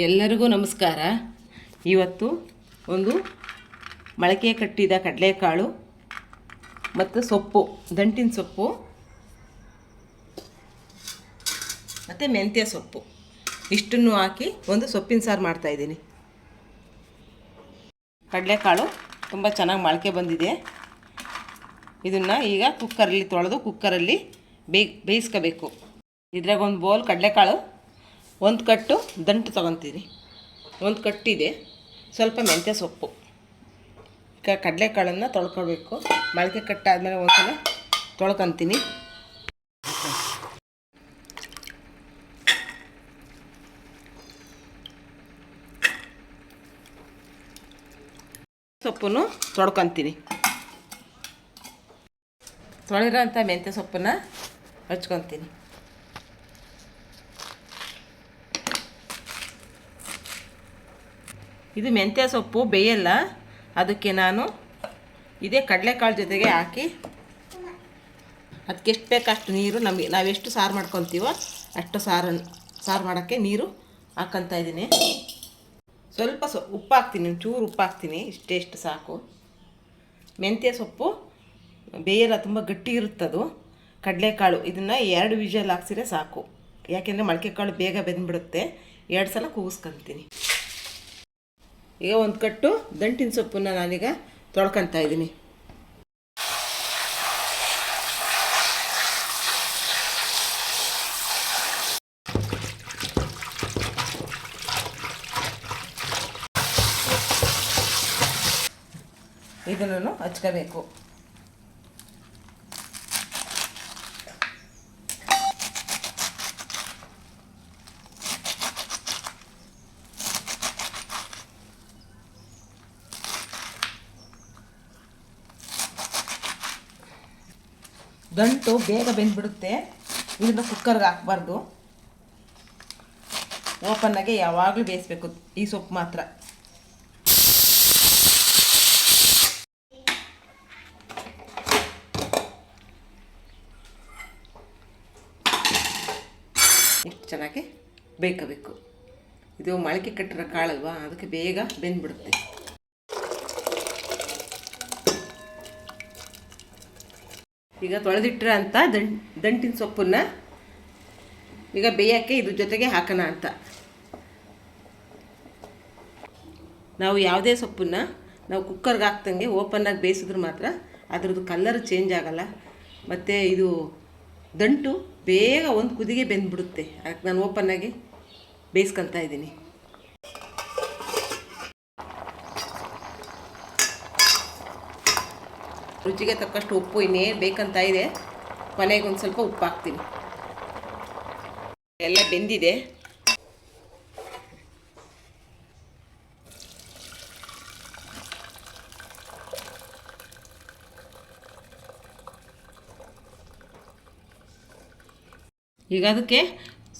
ಎಲ್ಲರಿಗೂ ನಮಸ್ಕಾರ. ಇವತ್ತು ಒಂದು ಮೊಳಕೆ ಕಟ್ಟಿದ ಕಡಲೆಕಾಳು ಮತ್ತು ಸೊಪ್ಪು, ದಂಟಿನ ಸೊಪ್ಪು ಮತ್ತು ಮೆಂತ್ಯ ಸೊಪ್ಪು. ಇಷ್ಟನ್ನು ಹಾಕಿ ಒಂದು ಸೊಪ್ಪಿನ ಸಾರು ಮಾಡ್ತಾಯಿದ್ದೀನಿ ಕಡಲೆಕಾಳು ತುಂಬ ಚೆನ್ನಾಗಿ ಮೊಳಕೆ ಬಂದಿದೆ. ಇದನ್ನು ಈಗ ಕುಕ್ಕರಲ್ಲಿ ತೊಳೆದು ಕುಕ್ಕರಲ್ಲಿ ಬೇಯ್, ಬೇಯಿಸ್ಕೋಬೇಕು. ಇದ್ರಾಗ ಒಂದು ಬೌಲ್ ಕಡಲೆಕಾಳು. ಒಂದು ಕಟ್ಟು ದಂಟು ತೊಗೊತೀನಿ ಒಂದು ಕಟ್ಟಿದೆ, ಸ್ವಲ್ಪ ಮೆಂತ್ಯ ಸೊಪ್ಪು. ಈಗ ಕಡಲೆಕಾಳನ್ನು ತೊಳ್ಕೊಬೇಕು. ಮೊಳಕೆ ಕಟ್ಟಾದ್ಮೇಲೆ ಒಂದ್ಸಲ ತೊಳ್ಕೊತೀನಿ. ಸೊಪ್ಪನ್ನು ತೊಳ್ಕೊತೀನಿ. ತೊಳೆರೋಂಥ ಮೆಂತ್ಯ ಸೊಪ್ಪನ್ನು ಹಚ್ಕೊತೀನಿ. ಇದು ಮೆಂತ್ಯ ಸೊಪ್ಪು, ಬೇಯಲ್ಲ. ಅದಕ್ಕೆ ನಾನು ಇದೇ ಕಡಲೆಕಾಳು ಜೊತೆಗೆ ಹಾಕಿ ಅದಕ್ಕೆ ಎಷ್ಟು ಬೇಕೋ ಅಷ್ಟು ನೀರು, ನಮಗೆ ನಾವೆಷ್ಟು ಸಾರು ಮಾಡ್ಕೊತೀವೋ ಅಷ್ಟು ಸಾರನ್ನು ಸಾರು ಮಾಡೋಕ್ಕೆ ನೀರು ಹಾಕ್ಕೊತಾ ಇದ್ದೀನಿ. ಸ್ವಲ್ಪ ಸೊ ಉಪ್ಪು ಹಾಕ್ತೀನಿ ಚೂರು ಉಪ್ಪು ಹಾಕ್ತೀನಿ ಇಷ್ಟೆಷ್ಟು ಸಾಕು. ಮೆಂತ್ಯ ಸೊಪ್ಪು, ಬೇಯಲ್ಲ, ತುಂಬ ಗಟ್ಟಿ ಇರುತ್ತದು. ಕಡಲೆಕಾಳು, ಇದನ್ನು ಎರಡು ವಿಷಲ್ ಹಾಕ್ಸಿದ್ರೆ ಸಾಕು. ಯಾಕೆಂದರೆ ಮೊಳಕೆ ಕಾಳು ಬೇಗ ಬೆಂದ್ಬಿಡುತ್ತೆ. ಎರಡು ಸಲ ಕೂಗಿಸ್ಕೊತೀನಿ. ಈಗ ಒಂದು ಕಟ್ಟು ದಂಟಿನ ಸೊಪ್ಪನ್ನು ನಾನೀಗ ತೊಳ್ಕೊತಾ ಇದ್ದೀನಿ. ಇದನ್ನು ಹಚ್ಕೋಬೇಕು. ದಂಟು ಬೇಗ ಬೆಂದ್ಬಿಡುತ್ತೆ. ಇದನ್ನು ಕುಕ್ಕರ್ಗೆ ಹಾಕ್ಬಾರ್ದು. ಓಪನ್ನಾಗೆ ಯಾವಾಗಲೂ ಬೇಯಿಸ್ಬೇಕು ಈ ಸೊಪ್ಪು ಮಾತ್ರ. ಚೆನ್ನಾಗಿ ಬೇಕಬೇಕು. ಇದು ಮೊಳಕೆ ಕಟ್ಟಿರೋ ಕಾಳಲ್ವಾ? ಅದಕ್ಕೆ ಬೇಗ ಬೆಂದ್ಬಿಡುತ್ತೆ. ಈಗ ತೊಳೆದಿಟ್ಟರೆ ಅಂತ ದಂಟ್ ದಂಟಿನ ಸೊಪ್ಪನ್ನು ಈಗ ಬೇಯೋಕ್ಕೆ ಇದ್ರ ಜೊತೆಗೆ ಹಾಕೋಣ ಅಂತ. ನಾವು ಯಾವುದೇ ಸೊಪ್ಪನ್ನು ನಾವು ಕುಕ್ಕರ್ಗೆ ಹಾಕ್ದಂಗೆ ಓಪನ್ನಾಗಿ ಬೇಯಿಸಿದ್ರೆ ಮಾತ್ರ ಅದರದ್ದು ಕಲ್ಲರ್ ಚೇಂಜ್ ಆಗಲ್ಲ. ಮತ್ತು ಇದು ದಂಟು ಬೇಗ ಒಂದು ಕುದಿಗೆ ಬೆಂದ್ಬಿಡುತ್ತೆ. ಅದಕ್ಕೆ ನಾನು ಓಪನ್ನಾಗಿ ಬೇಯಿಸ್ಕೊತಾ ಇದ್ದೀನಿ. ರುಚಿಗೆ ತಕ್ಕಷ್ಟು ಉಪ್ಪು ಇನ್ನೇ ಬೇಕಂತ ಇದೆ. ಕೊನೆಗೆ ಒಂದು ಸ್ವಲ್ಪ ಉಪ್ಪು ಹಾಕ್ತೀನಿ. ಎಲ್ಲ ಬೆಂದಿದೆ. ಈಗ ಅದಕ್ಕೆ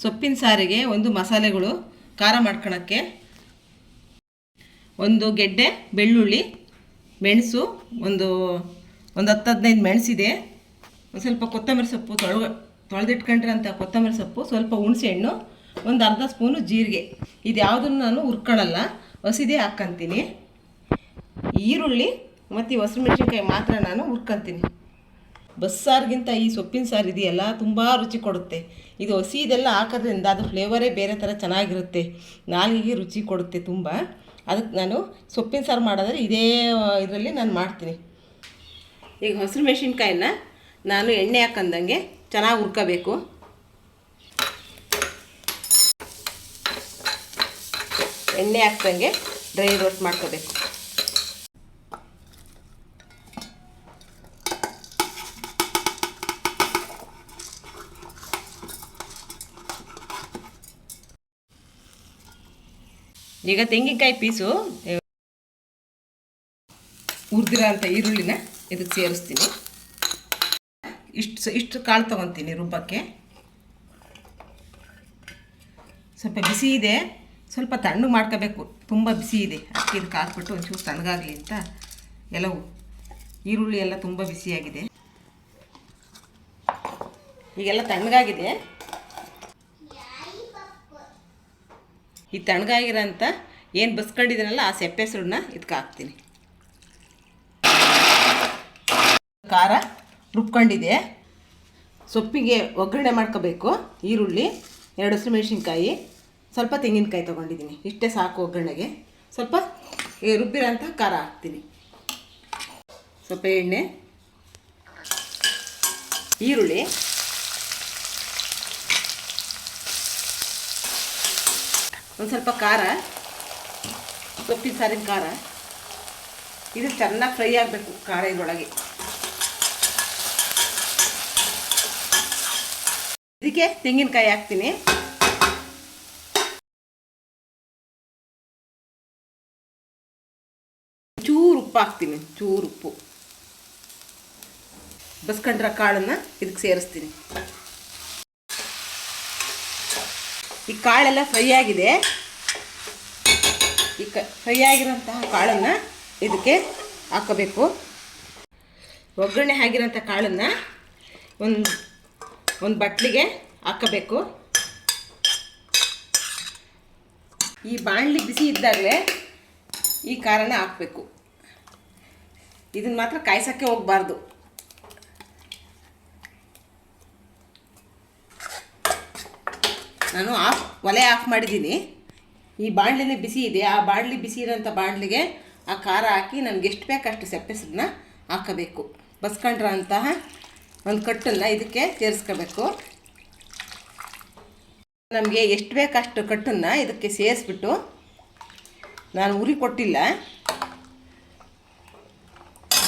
ಸೊಪ್ಪಿನ ಸಾರಿಗೆ ಒಂದು ಮಸಾಲೆಗಳು, ಖಾರ ಮಾಡ್ಕೊಳಕ್ಕೆ ಒಂದು ಗೆಡ್ಡೆ, ಬೆಳ್ಳುಳ್ಳಿ, ಮೆಣಸು, ಒಂದು ಒಂದು ಹತ್ತು ಹದಿನೈದು ಮೆಣಸಿದೆ. ಒಂದು ಸ್ವಲ್ಪ ಕೊತ್ತಂಬರಿ ಸೊಪ್ಪು ತೊಳೆ ತೊಳೆದಿಟ್ಕೊಂಡ್ರಂಥ ಕೊತ್ತಂಬರಿ ಸೊಪ್ಪು, ಸ್ವಲ್ಪ ಹುಣಸೆ ಹಣ್ಣು ಒಂದು ಅರ್ಧ ಸ್ಪೂನು ಜೀರಿಗೆ. ಇದು ಯಾವುದನ್ನು ನಾನು ಹುರ್ಕೊಳ್ಳಲ್ಲ. ಹಸಿದೇ ಹಾಕ್ಕಂತೀನಿ ಈರುಳ್ಳಿ ಮತ್ತು ಈ ಹಸಿರು ಮೆಣಸಿನ್ಕಾಯಿ ಮಾತ್ರ ನಾನು ಹುರ್ಕೊಂತೀನಿ. ಬಸ್ಸಾರಿಗಿಂತ ಈ ಸೊಪ್ಪಿನ ಸಾರು ಇದೆಯಲ್ಲ, ತುಂಬ ರುಚಿ ಕೊಡುತ್ತೆ. ಇದು ಹಸಿ ಇದೆಲ್ಲ ಹಾಕೋದ್ರಿಂದ ಅದು ಫ್ಲೇವರೇ ಬೇರೆ ಥರ ಚೆನ್ನಾಗಿರುತ್ತೆ. ನಾಲಿಗೆ ರುಚಿ ಕೊಡುತ್ತೆ ತುಂಬ. ಅದಕ್ಕೆ ನಾನು ಸೊಪ್ಪಿನ ಸಾರು ಮಾಡೋದ್ರೆ ಇದೇ, ಇದರಲ್ಲಿ ನಾನು ಮಾಡ್ತೀನಿ. ಈಗ ಹಸಿರು ಮೆಣಸಿನ್ಕಾಯನ್ನ ನಾನು ಎಣ್ಣೆ ಹಾಕಂದಂಗೆ ಚೆನ್ನಾಗಿ ಹುರ್ಕೋಬೇಕು. ಎಣ್ಣೆ ಹಾಕ್ದಂಗೆ ಡ್ರೈ ರೋಸ್ಟ್ ಮಾಡ್ಕೋಬೇಕು. ಈಗ ತೆಂಗಿನಕಾಯಿ ಪೀಸು ಹುರಿದಿರೋ ಅಂಥ ಈರುಳ್ಳಿನ ಇದಕ್ಕೆ ಸೇರಿಸ್ತೀನಿ. ಇಷ್ಟು ಇಷ್ಟು ಕಾಳು ತೊಗೊತೀನಿ ರುಬ್ಬಕ್ಕೆ. ಸ್ವಲ್ಪ ಬಿಸಿ ಇದೆ. ಸ್ವಲ್ಪ ತಣ್ಣು ಮಾಡ್ಕೋಬೇಕು. ತುಂಬ ಬಿಸಿ ಇದೆ. ಅಕ್ಕಿ ಇದಕ್ಕೆ ಹಾಕ್ಬಿಟ್ಟು ಒಂಚೂರು ತಣ್ಣಗಾಗಲಿ ಅಂತ ಎಲ್ಲವು ಈರುಳ್ಳಿ ಎಲ್ಲ ತುಂಬ ಬಿಸಿಯಾಗಿದೆ. ಈಗೆಲ್ಲ ತಣ್ಣಗಾಗಿದೆ. ಈ ತಣ್ಣಗಾಗಿರೋಂಥ ಏನು ಬಸ್ಕೊಂಡಿದ್ದೀನಲ್ಲ ಆ ಸೆಪ್ಪೆ ಸುಣ್ಣನ ಇದಕ್ಕೆ ಹಾಕ್ತೀನಿ. ಖಾರ ರುಬ್ಕೊಂಡಿದೆ. ಸೊಪ್ಪಿಗೆ ಒಗ್ಗರಣೆ ಮಾಡ್ಕೋಬೇಕು. ಈರುಳ್ಳಿ, ಎರಡು ಹಸಿಮೆಣ್ಸಿನ್ಕಾಯಿ ಸ್ವಲ್ಪ ತೆಂಗಿನಕಾಯಿ ತೊಗೊಂಡಿದ್ದೀನಿ. ಇಷ್ಟೇ ಸಾಕು ಒಗ್ಗರಣೆಗೆ. ಸ್ವಲ್ಪ ರುಬ್ಬಿರೋಂಥ ಖಾರ ಹಾಕ್ತೀನಿ. ಸ್ವಲ್ಪ ಎಣ್ಣೆ, ಈರುಳ್ಳಿ, ಒಂದು ಸ್ವಲ್ಪ ಖಾರ, ಸೊಪ್ಪಿನ ಸಾರಿನ ಖಾರ. ಇದು ಚೆನ್ನಾಗಿ ಫ್ರೈ ಆಗಬೇಕು ಖಾರ ಇದರೊಳಗೆ. ಇದಕ್ಕೆ ತೆಂಗಿನಕಾಯಿ ಹಾಕ್ತೀನಿ. ಚೂರು ಉಪ್ಪು ಹಾಕ್ತೀನಿ, ಚೂರು ಉಪ್ಪು. ಬಸ್ಕೊಂಡ್ರ ಕಾಳನ್ನ ಇದಕ್ಕೆ ಸೇರಿಸ್ತೀನಿ. ಈ ಕಾಳೆಲ್ಲ ಫ್ರೈ ಆಗಿದೆ. ಈ ಕ, ಫ್ರೈ ಆಗಿರೋಂತಹ ಕಾಳನ್ನು ಇದಕ್ಕೆ ಹಾಕಬೇಕು ಒಗ್ಗರಣೆ ಆಗಿರೋಂಥ ಕಾಳನ್ನು ಒಂದು ಒಂದು ಬಟ್ಲಿಗೆ ಹಾಕಬೇಕು. ಈ ಬಾಣಲಿ ಬಿಸಿ ಇದ್ದಾಗಲೇ ಈ ಖಾರನ ಹಾಕಬೇಕು. ಇದನ್ನು ಮಾತ್ರ ಕಾಯಿಸೋಕ್ಕೆ ಹೋಗಬಾರ್ದು. ನಾನು ಆಫ್, ಒಲೆ ಆಫ್ ಮಾಡಿದ್ದೀನಿ. ಈ ಬಾಣಲಿನೇ ಬಿಸಿ ಇದೆ. ಆ ಬಾಣಲಿ ಬಿಸಿ ಇರೋಂಥ ಬಾಣಲಿಗೆ ಆ ಖಾರ ಹಾಕಿ ನಮ್ಗೆ ಎಷ್ಟು ಬೇಕಷ್ಟು ಅಷ್ಟು ಸೆಪ್ಪೆಸನ್ನ ಹಾಕಬೇಕು. ಬಸ್ಕೊಂಡ್ರ ಅಂತಹ ಒಂದು ಕಟ್ಟನ್ನು ಇದಕ್ಕೆ ಸೇರಿಸ್ಕೋಬೇಕು. ನಮಗೆ ಎಷ್ಟು ಬೇಕಷ್ಟು ಕಟ್ಟನ್ನು ಇದಕ್ಕೆ ಸೇರಿಸ್ಬಿಟ್ಟು ನಾನು ಉರಿ ಕೊಟ್ಟಿಲ್ಲ.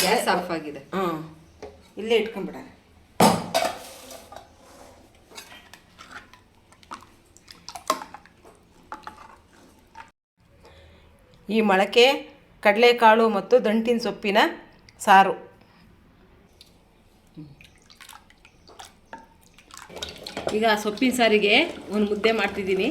ಗ್ಯಾಸ್ ಆಫ್ ಆಗಿದೆ. ಹಾಂ ಇಲ್ಲೇ ಇಟ್ಕೊಂಬಿಡೋಣ ಈ ಮೊಳಕೆ ಕಡಲೆಕಾಳು ಮತ್ತು ದಂಟಿನ ಸೊಪ್ಪಿನ ಸಾರು. ಈಗ ಸೊಪ್ಪಿನ ಸಾರಿಗೆ ಒಂದು ಮುದ್ದೆ ಮಾಡ್ತಿದ್ದೀನಿ.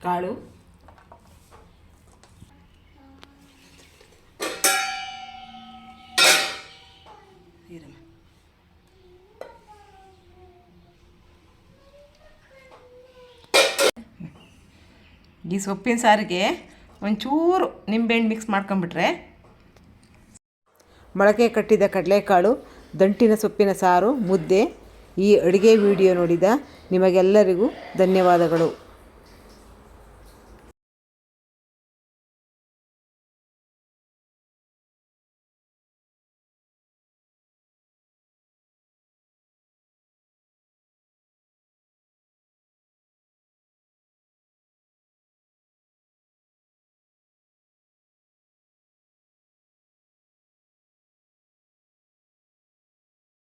ಕಾಳು ಇರಮ್ಮ. ಈ ಸೊಪ್ಪಿನ ಸಾರಿಗೆ ಒಂಚೂರು ನಿಂಬೆಹಣ್ಣು ಮಿಕ್ಸ್ ಮಾಡ್ಕೊಂಬಿಟ್ರೆ ಮೊಳಕೆ ಕಟ್ಟಿದ ಕಡಲೆಕಾಳು ದಂಟಿನ ಸೊಪ್ಪಿನ ಸಾರು ಮುದ್ದೆ ಈ ಅಡುಗೆ ವಿಡಿಯೋ ನೋಡಿದ ನಿಮಗೆಲ್ಲರಿಗೂ ಧನ್ಯವಾದಗಳು